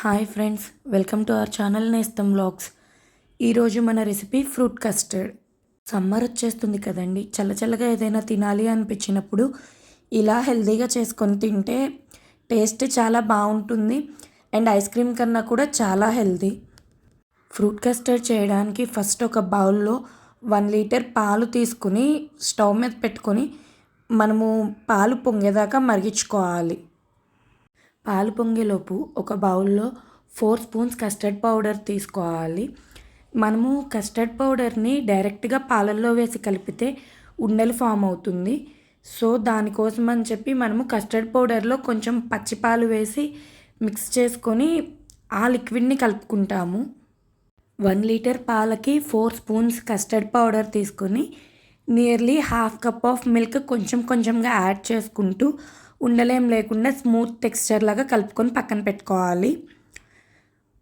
Hi friends welcome to our channel Nestham vlogs. ఈరోజు మన recipe fruit custard. Summer వచ్చేస్తుంది కదండి చల్లచల్లగా ఏదైనా తినాలి అనిపించినప్పుడు ఇలా హెల్తీగా చేసుకొని తింటే టేస్ట్ చాలా బాగుంటుంది అండ్ ఐస్ క్రీమ్ కన్నా కూడా చాలా హెల్తీ ఫ్రూట్ కస్టర్డ్ చేయడానికి ఫస్ట్ ఒక బౌల్లో వన్ లీటర్ పాలు తీసుకుని స్టవ్ మీద పెట్టుకొని మనము పాలు పొంగేదాకా మరిగించుకోవాలి. పాలు పొంగేలోపు ఒక బౌల్లో ఫోర్ స్పూన్స్ కస్టర్డ్ పౌడర్ తీసుకోవాలి. మనము కస్టర్డ్ పౌడర్ని డైరెక్ట్గా పాలల్లో వేసి కలిపితే ఉండలు ఫామ్ అవుతుంది. సో దానికోసం అని చెప్పి మనము కస్టర్డ్ పౌడర్లో కొంచెం పచ్చిపాలు వేసి మిక్స్ చేసుకొని ఆ లిక్విడ్ని కలుపుకుంటాము. వన్ లీటర్ పాలకి ఫోర్ స్పూన్స్ కస్టర్డ్ పౌడర్ తీసుకొని nearly half cup of milk కొంచెం కొంచెంగా యాడ్ చేసుకుంటూ ఉండలేం లేకుండా స్మూత్ టెక్స్చర్ లాగా కలుపుకొని పక్కన పెట్టుకోవాలి.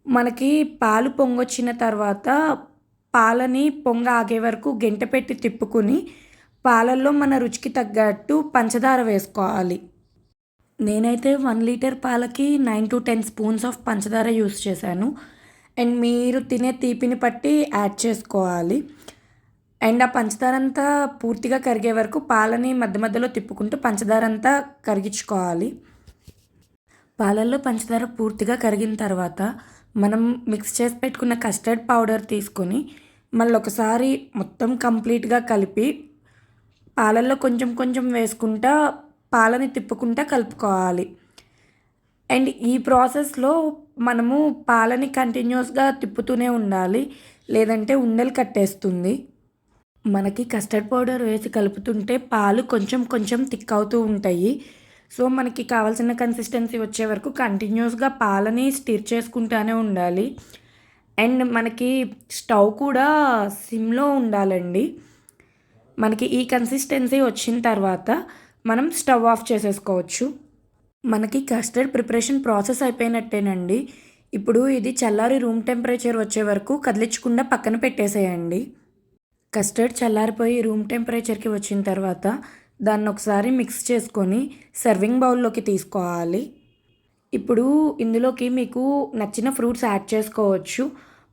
మనకి పాలు పొంగొచ్చిన తర్వాత పాలని పొంగ ఆగే వరకు గెంట పెట్టి తిప్పుకుని పాలల్లో మన రుచికి తగ్గట్టు పంచదార వేసుకోవాలి. నేనైతే వన్ లీటర్ పాలకి nine to ten spoons of పంచదార యూస్ చేశాను. అండ్ మీరు తినే తీపిని పట్టి యాడ్ చేసుకోవాలి. అండ్ ఆ పంచదార అంతా పూర్తిగా కరిగే వరకు పాలని మధ్య మధ్యలో తిప్పుకుంటూ పంచదార అంతా కరిగించుకోవాలి. పాలల్లో పంచదార పూర్తిగా కరిగిన తర్వాత మనం మిక్స్ చేసి పెట్టుకున్న కస్టర్డ్ పౌడర్ తీసుకొని మళ్ళీ ఒకసారి మొత్తం కంప్లీట్గా కలిపి పాలల్లో కొంచెం కొంచెం వేసుకుంటా పాలని తిప్పుకుంటా కలుపుకోవాలి. అండ్ ఈ ప్రాసెస్లో మనము పాలని కంటిన్యూస్గా తిప్పుతూనే ఉండాలి. లేదంటే ఉండలు కట్టేస్తుంది. మనకి కస్టర్డ్ పౌడర్ వేసి కలుపుతుంటే పాలు కొంచెం కొంచెం థిక్ అవుతూ ఉంటాయి. సో మనకి కావాల్సిన కన్సిస్టెన్సీ వచ్చే వరకు కంటిన్యూస్గా పాలని స్టిర్ చేసుకుంటూనే ఉండాలి. అండ్ మనకి స్టవ్ కూడా సిమ్లో ఉండాలండి. మనకి ఈ కన్సిస్టెన్సీ వచ్చిన తర్వాత మనం స్టవ్ ఆఫ్ చేసేసుకోవచ్చు. మనకి కస్టర్డ్ ప్రిపరేషన్ ప్రాసెస్ అయిపోయినట్టేనండి. ఇప్పుడు ఇది చల్లారి రూమ్ టెంపరేచర్ వచ్చే వరకు కదిలించకుండా పక్కన పెట్టేసేయండి. కస్టర్డ్ చల్లారిపోయి రూమ్ టెంపరేచర్కి వచ్చిన తర్వాత దాన్ని ఒకసారి మిక్స్ చేసుకొని సర్వింగ్ బౌల్లోకి తీసుకోవాలి. ఇప్పుడు ఇందులోకి మీకు నచ్చిన ఫ్రూట్స్ యాడ్ చేసుకోవచ్చు.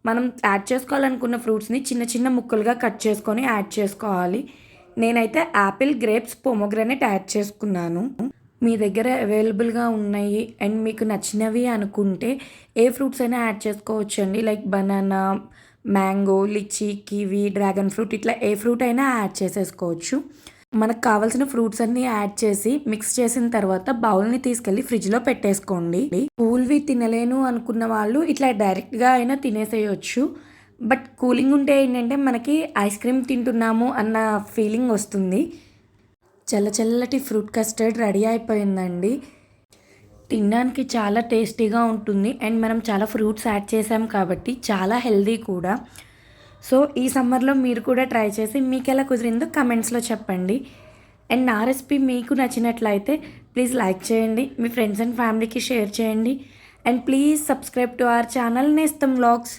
మనం యాడ్ చేసుకోవాలనుకున్న ఫ్రూట్స్ని చిన్న చిన్న ముక్కలుగా కట్ చేసుకొని యాడ్ చేసుకోవాలి. నేనైతే యాపిల్ గ్రేప్స్ పొమోగ్రనేట్ యాడ్ చేసుకున్నాను. మీ దగ్గర అవైలబుల్గా ఉన్నాయి. అండ్ మీకు నచ్చినవి అనుకుంటే ఏ ఫ్రూట్స్ అయినా యాడ్ చేసుకోవచ్చు అండి like banana mango lychee kiwi dragon fruit ఇట్లా ఏ ఫ్రూట్ అయినా యాడ్ చేసేసుకోవచ్చు. మనకు కావాల్సిన ఫ్రూట్స్ అన్నీ యాడ్ చేసి మిక్స్ చేసిన తర్వాత బౌల్ని తీసుకెళ్ళి ఫ్రిడ్జ్లో పెట్టేసుకోండి. కూల్వి తినలేను అనుకున్న వాళ్ళు ఇట్లా డైరెక్ట్గా అయినా తినేసేయచ్చు. బట్ కూలింగ్ ఉంటే ఏంటంటే మనకి ఐస్ క్రీమ్ తింటున్నాము అన్న ఫీలింగ్ వస్తుంది. చల్ల చల్లటి ఫ్రూట్ కస్టర్డ్ రెడీ అయిపోయిందండి. తినడానికి చాలా టేస్టీగా ఉంటుంది. అండ్ మనం చాలా ఫ్రూట్స్ యాడ్ చేసాం కాబట్టి చాలా హెల్దీ కూడా. సో ఈ సమ్మర్లో మీరు కూడా ట్రై చేసి మీకు ఎలా కుదిరిందో కమెంట్స్లో చెప్పండి. అండ్ నా రెసిపీ మీకు నచ్చినట్లయితే ప్లీజ్ లైక్ చేయండి. మీ ఫ్రెండ్స్ అండ్ ఫ్యామిలీకి షేర్ చేయండి. And please subscribe to our channel Nestham vlogs.